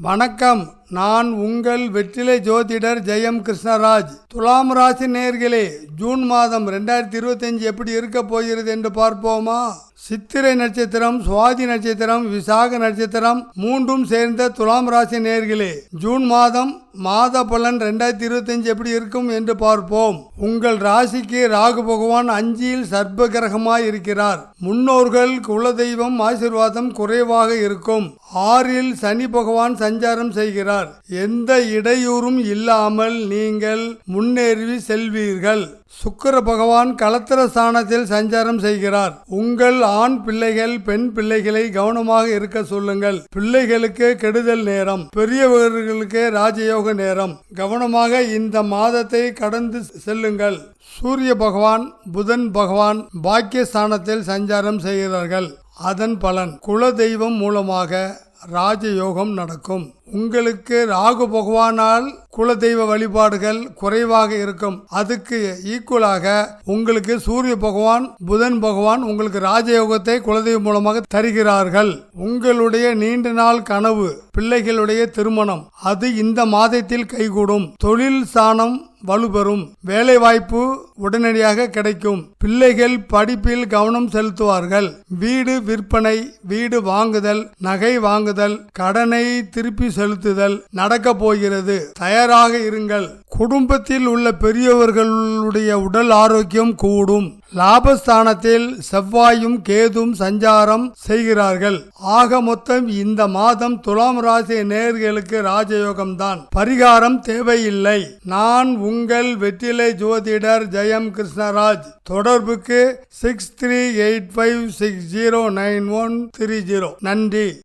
வணக்கம். நான் உங்கள் வெற்றிலை ஜோதிடர் ஜெயம் கிருஷ்ணராஜ். துலாம் ராசி நேர்களே ஜூன் மாதம் ரெண்டாயிரத்தி இருபத்தஞ்சு எப்படி இருக்க போகிறது என்று பார்ப்போமா? சித்திரை நட்சத்திரம் சுவாதி நட்சத்திரம் விசாக நட்சத்திரம் மூன்றும் சேர்ந்த துலாம் ராசி நேர்களே ஜூன் மாதம் மாத பலன் ரெண்டாயிரத்தி இருபத்தஞ்சு எப்படி இருக்கும் என்று பார்ப்போம். உங்கள் ராசிக்கு ராகு பகவான் அஞ்சியில் சர்ப்ப கிரகமாய் இருக்கிறார். முன்னோர்கள் குலதெய்வம் ஆசிர்வாதம் குறைவாக இருக்கும். ஆறில் சனி பகவான் சஞ்சாரம் செய்கிறார். எந்த இடையூறும் இல்லாமல் நீங்கள் முன்னேறி செல்வீர்கள். சுக்கர பகவான் கலத்திர ஸ்தானத்தில் சஞ்சாரம் செய்கிறார். உங்கள் ஆண் பிள்ளைகள் பெண் பிள்ளைகளை கவனமாக இருக்க சொல்லுங்கள். பிள்ளைகளுக்கு கெடுதல் நேரம் பெரியவர்களுக்கு ராஜயோக நேரம். கவனமாக இந்த மாதத்தை கடந்து செல்லுங்கள். சூரிய பகவான் புதன் பகவான் பாக்கியஸ்தானத்தில் சஞ்சாரம் செய்கிறார்கள். அதன் பலன் குல தெய்வம் மூலமாக ராஜயோகம் நடக்கும். உங்களுக்கு ராகு பகவானால் குலதெய்வ வழிபாடுகள் குறைவாக இருக்கும். அதுக்கு ஈக்குவலாக உங்களுக்கு சூரிய பகவான் புதன் பகவான் உங்களுக்கு ராஜயோகத்தை குலதெய்வம் மூலமாக தருகிறார்கள். உங்களுடைய நீண்ட நாள் கனவு பிள்ளைகளுடைய திருமணம் அது இந்த மாதத்தில் கைகூடும். தொழில் சாணம் வலுப்பெறும் வேலைவாய்ப்பு உடனடியாக கிடைக்கும். பிள்ளைகள் படிப்பில் கவனம் செலுத்துவார்கள். வீடு விற்பனை வீடு வாங்குதல் நகை வாங்குதல் கடனை திருப்பி செலுத்துதல் நடக்க போகிறது. தயாராக இருங்கள். குடும்பத்தில் உள்ள பெரியவர்களுடைய உடல் ஆரோக்கியம் கூடும். லாபஸ்தானத்தில் செவ்வாயும் கேதும் சஞ்சாரம் செய்கிறார்கள். ஆக மொத்தம் இந்த மாதம் துலாம் ராசி நேர்களுக்கு ராஜயோகம்தான். பரிகாரம் தேவையில்லை. நான் உங்கள் வெற்றிலை ஜோதிடர் ஜெய எம் கிருஷ்ணராஜ். தொடர்புக்கு six three eight five six zero nine one three zero நன்றி.